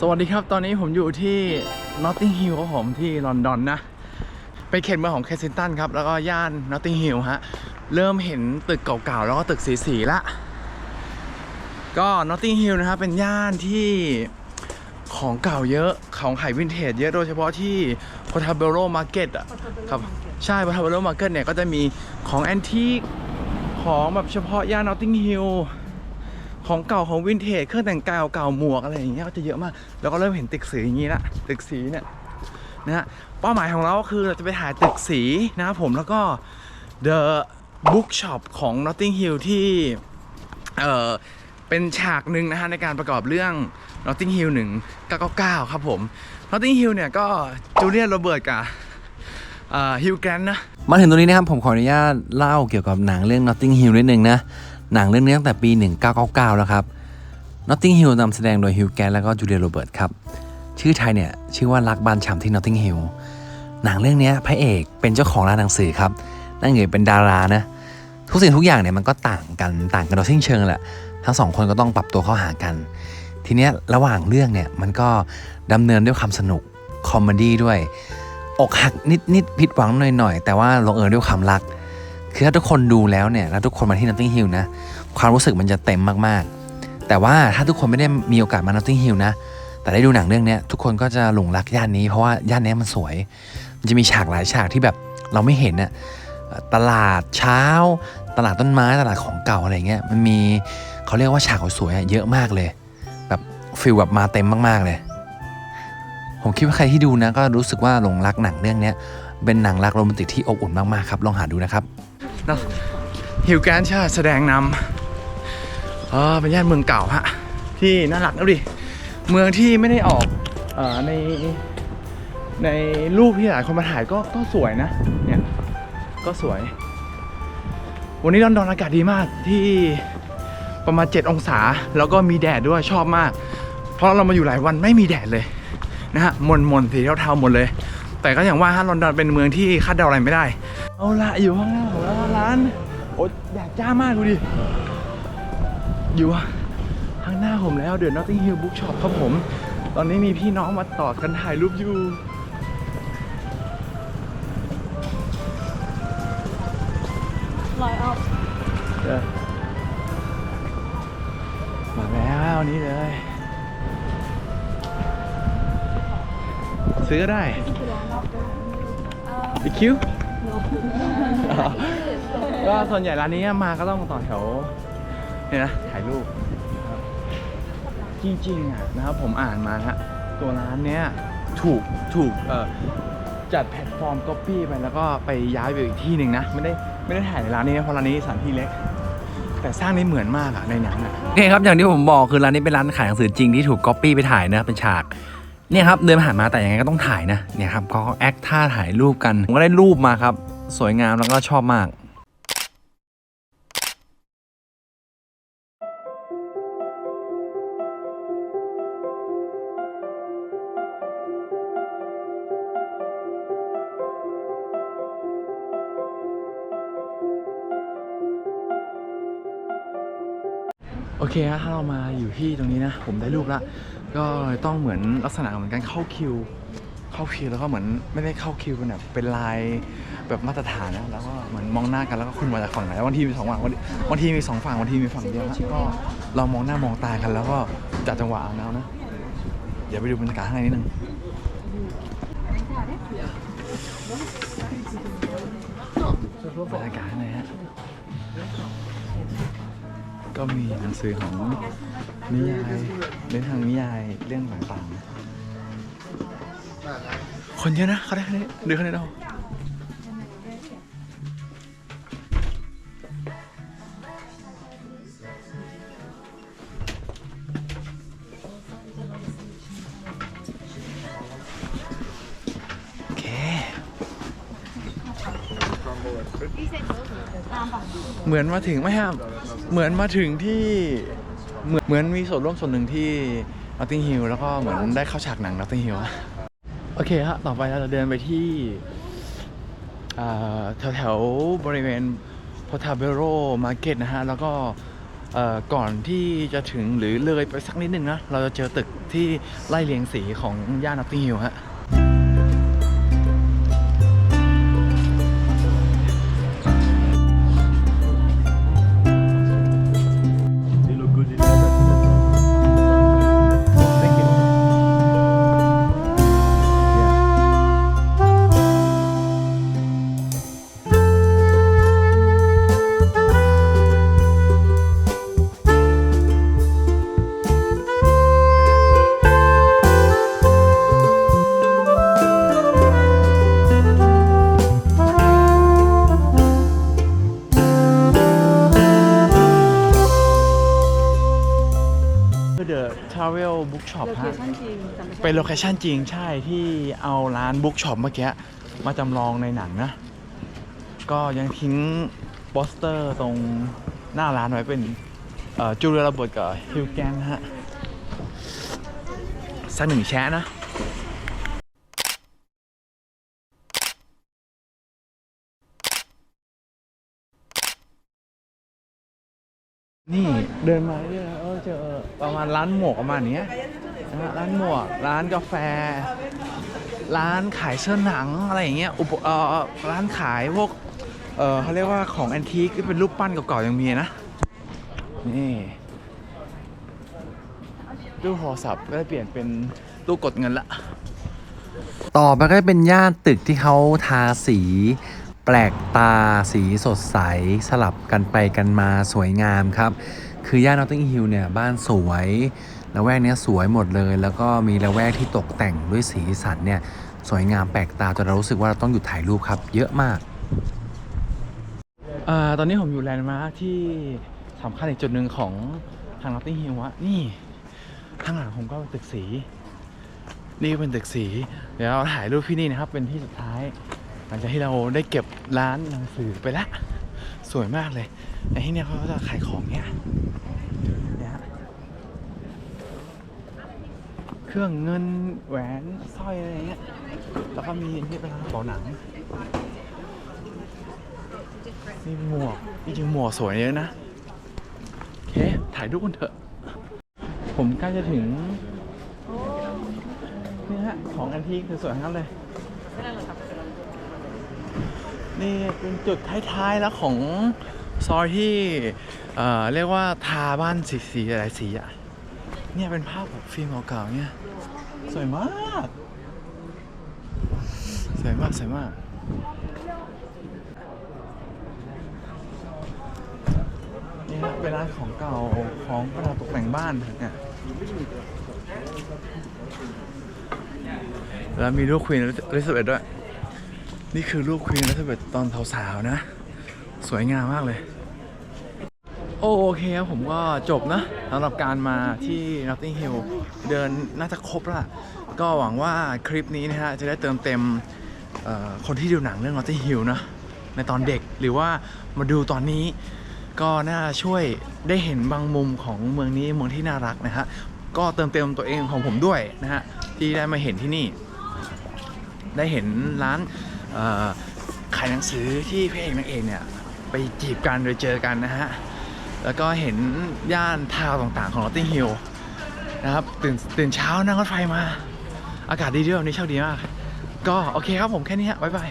สวัสดีครับ ตอนนี้ผมอยู่ที่ Notting Hill ครับผมที่ลอนดอนนะไปเขตเมืองของเคสซินตันครับ แล้วก็ย่าน Notting Hill ฮะ เริ่มเห็นตึกเก่าๆ แล้วก็ตึกสีๆละ ก็ Notting Hill นะครับเป็นย่านที่ของเก่าเยอะ ของขายวินเทจเยอะโดยเฉพาะที่ Portobello Market อะครับ ใช่ Portobello Market เนี่ย ก็จะมีของแอนทีคของแบบเฉพาะย่าน Notting Hill ของเก่าของวินเทจเครื่องแต่งกายเก่าหมวกอะไรอย่างเงี้ยก็จะเยอะมาก แล้วก็เริ่มเห็นตึกสีอย่างงี้ละตึกสีเนี่ยนะฮะเป้าหมายของเราก็คือเราจะไปถ่ายตึกสีนะครับผมแล้วก็ The Bookshop ของ Notting Hill ที่เออเป็นฉากหนึ่งนะฮะในการประกอบเรื่อง Notting Hill 1 999 ครับผม Notting Hill เนี่ยก็จูเลียนโรเบิร์ตกับฮิวแกรนนะ มาถึงตรงนี้นะครับผมขออนุญาตเล่าเกี่ยวกับหนังเรื่อง Notting Hill นิดนึงนะ หนังเรื่องนี้ตั้งแต่ปี 1999 แล้วครับ Notting Hill นำแสดงโดยฮิวแกนแล้วก็จูเลียโรเบิร์ตครับ ชื่อไทยเนี่ยชื่อว่ารักบานฉ่ำที่ Notting Hill หนังเรื่องนี้พระเอกเป็นเจ้าของร้านหนังสือครับนางเอกเป็นดารานะทุกสิ่งทุกอย่างเนี่ยมันก็ต่างกันต่างกันโดยสิ้นเชิงแหละทั้งสองคนก็ต้องปรับตัวเข้าหากัน ทีเนี้ยระหว่างเรื่องเนี่ยมันก็ดำเนินด้วยความสนุกคอมเมดี้ด้วย อกหักนิดนิดๆผิดหวังหน่อยหน่อยๆ แต่ว่าลงเอยด้วยความรัก คือถ้าทุกคนดูแล้วเนี่ยแล้วทุกคนมาที่ Notting Hill นะความรู้สึกมันจะเต็มมากๆ แต่ว่าถ้าทุกคนไม่ได้มีโอกาสมา Notting Hill นะแต่ได้ดูหนังเรื่องนี้ทุกคนก็จะหลงรักย่านนี้เพราะว่าย่านนี้มันสวย มันจะมีฉากหลายฉากที่แบบเราไม่เห็นน่ะตลาดเช้า ตลาดต้นไม้ตลาดของเก่าอะไรเงี้ยมันมีเขาเรียกว่าฉากสวยๆเยอะมากเลย แบบฟิลแบบมาเต็มมากๆเลย ผมคิดว่าใครที่ดูนะก็รู้สึกว่าหลงรักหนังเรื่องนี้เป็นหนังรักโรแมนติกที่อบอุ่นมากๆครับลองหาดูนะครับ นะฮิวแกรนช่แสดงนำเออเป็นย่านเมืองเก่าฮะ ที่น่ารักนะดิ เมืองที่ไม่ได้ออกเออในในรูปที่หลายคนมาถ่ายก็ก็สวยนะ เนี่ย ก็สวย วันนี้ลอนดอนอากาศดีมากที่ประมาณ 7 องศา แล้วก็มีแดดด้วยชอบมาก เพราะเรามาอยู่หลายวันไม่มีแดดเลยนะฮะมนมนสีเทาๆหมดเลย แต่ก็อย่างว่าฮะลอนดอนเป็นเมืองที่คาดเดาอะไรไม่ได้ เอาละอยู่ข้างหน้าของเราร้านโอ้แดดจ้ามากดูดิ อยู่ข้างหน้าผมแล้วเดือด Notting Hill Bookshop ครับผม ตอนนี้มีพี่น้องมาต่อกันถ่ายรูปอยู่ไลน์อัพเออมาแล้วนี่เลย ซื้อก็ได้อีคิวก็ส่วนใหญ่ร้านนี้มาก็ต้องต่อแถวเนี่ยนะถ่ายรูปครับจริงๆอะนะครับผมอ่านมานะฮะตัวร้านเนี้ยถูกถูกเอ่อจัดแพลตฟอร์มก๊อปปี้ไปแล้วก็ไปย้ายไปอีกที่หนึ่งนะ ไม่ได้ไม่ได้ถ่ายในร้านนี้นะเพราะร้านนี้สถานที่เล็ก แต่สร้างได้เหมือนมากอะในหนังอะ โอเคครับอย่างที่ผมบอกคือร้านนี้เป็นร้านขายหนังสือจริงที่ถูกก๊อปปี้ไปถ่ายนะเป็นฉาก เนี่ยครับเดินผ่านมาแต่ยังไงก็ต้องถ่ายนะเนี่ยครับเขาแอคท่าถ่ายรูปกันผมก็ได้รูปมาครับ สวยงามแล้วก็ชอบมากโอเคฮะถ้าเรามาอยู่ที่ตรงนี้นะ ผมได้รูปละ ก็ต้องเหมือนลักษณะเหมือนการเข้าคิว เข้าคิวแล้วก็เหมือนไม่ได้เข้าคิวเป็นแบบเป็นลายแบบมาตรฐานนะแล้วก็เหมือนมองหน้ากันแล้วก็คุณมาจากฝั่งไหนบางทีมีสองฝั่งบางทีบางทีมีสองฝั่งบางทีมีฝั่งเดียวนะก็เรามองหน้ามองตากันแล้วก็จัดจังหวะเอาแล้วนะเดี๋ยวไปดูบรรยากาศข้างในนิดนึงบรรยากาศข้างในฮะก็มีหนังสือของ นิยายเรื่องทางนิยายเรื่องต่างๆคนเยอะนะเขาได้แค่นี้เดือแค่นี้เราโอเคเหมือนมาถึงไหมครับเหมือนมาถึงที่ เหมือนเหมือนมีส่วนร่วมส่วนหนึ่งที่ Notting Hill แล้วก็เหมือนได้เข้าฉากหนัง Notting Hill อะโอเคฮะต่อไปเราจะเดินไปที่แถวแถวๆบริเวณ Portobello Market นะฮะ แล้วก็ก่อนที่จะถึงหรือเลยไปสักนิดนึงนะ เราจะเจอตึกที่ไล่เรียงสีของย่านนอตติงฮิลฮะ เป็นโลเคชั่นจริงใช่ที่เอาร้านบุ๊กช็อปเมื่อกี้มาจำลองในหนังนะ ก็ยังทิ้งโปสเตอร์ตรงหน้าร้านไว้เป็นจูเลียระเบิดกับฮิวแกนฮะสักหนึ่งแชะนะนี่เดินมาเนี่ยเออเจอประมาณร้านหมวกประมาณนี้ นะฮะร้านหมวก ร้านกาแฟ ร้านขายเสื้อหนังอะไรอย่างเงี้ยอุปเอ่อร้านขายพวกเออเขาเรียกว่าของแอนทีคที่เป็นรูปปั้นเก่าๆยังมีนะ นี่ตู้โทรศัพท์ก็ได้เปลี่ยนเป็นตู้กดเงินละ ต่อไปก็จะเป็นย่านตึกที่เขาทาสี แปลกตาสีสดใสสลับกันไปกันมาสวยงามครับ คือย่านนอตติงฮิลเนี่ยบ้านสวยละแวกนี้สวยหมดเลย แล้วก็มีละแวกที่ตกแต่งด้วยสีสันเนี่ยสวยงามแปลกตาจนเรารู้สึกว่าเราต้องหยุดถ่ายรูปครับ เยอะมากอตอนนี้ผมอยู่แลนด์มาร์คที่สำคัญอีกจุดหนึ่งของทางนอตติงฮิลวะนี่ข้างหลังผมก็เป็นตึกสีนี่เป็นตึกสี เดี๋ยวเราถ่ายรูปที่นี่นะครับ เป็นที่สุดท้าย หลังจากที่เราได้เก็บร้านหนังสือไปละ สวยมากเลยในที่เนี่ยเขาจะขายของเนี้ยเนี่ยฮะเค รื่องเงินแหวนสร้อยอะไรเงี้ย แล้วก็มีนี่เป็นกระเป๋าหนังนี่หมวกจริงๆหมวกสวยเยอะนะโอเคถ่ายรูปกันเถอะ ผมใกล้จะถึง นี่ฮะ ของแอนทีคสวยๆทั้งนั้นเลย นี่เป็นจุดท้ายๆแล้วของซอยที่เอ่อเรียกว่าทาบ้านสีสีหลายสีอะ เนี่ยเป็นภาพแบบฟิล์มเก่าๆเนี่ยสวยมากสวยมากสวยมากนี่ฮะเป็นร้านของเก่าของประดับตกแต่งบ้านเนี่ยแล้วมีลูกควีนอลิซาเบธด้วย นี่คือลูกควีนอลิซาเบธตอนสาวๆนะ สวยงามมากเลย โอเคครับผมก็จบนะ สำหรับการมาที่ Notting Hill เดินน่าจะครบและก็หวังว่าคลิปนี้นะฮะจะได้เติมเต็มคนที่ดูหนังเรื่อง Notting Hill นะในตอนเด็กหรือว่ามาดูตอนนี้ก็น่าช่วยได้เห็นบางมุมของเมืองนี้เมืองที่น่ารักนะฮะก็เติมเต็มตัวเองของผมด้วยนะฮะที่ได้มาเห็นที่นี่ ได้เห็นร้านขายหนังสือที่พระเอกนางเอกเนี่ยไปจีบกันโดยเจอกันนะฮะ แล้วก็เห็นย่านทาวต่างๆ ของลอตติงฮิลนะครับตื่นตื่นเช้านั่งรถไฟมา อากาศดีด้วยวันนี้โชคดีมาก ก็โอเคครับผมแค่นี้ฮะบ๊ายบาย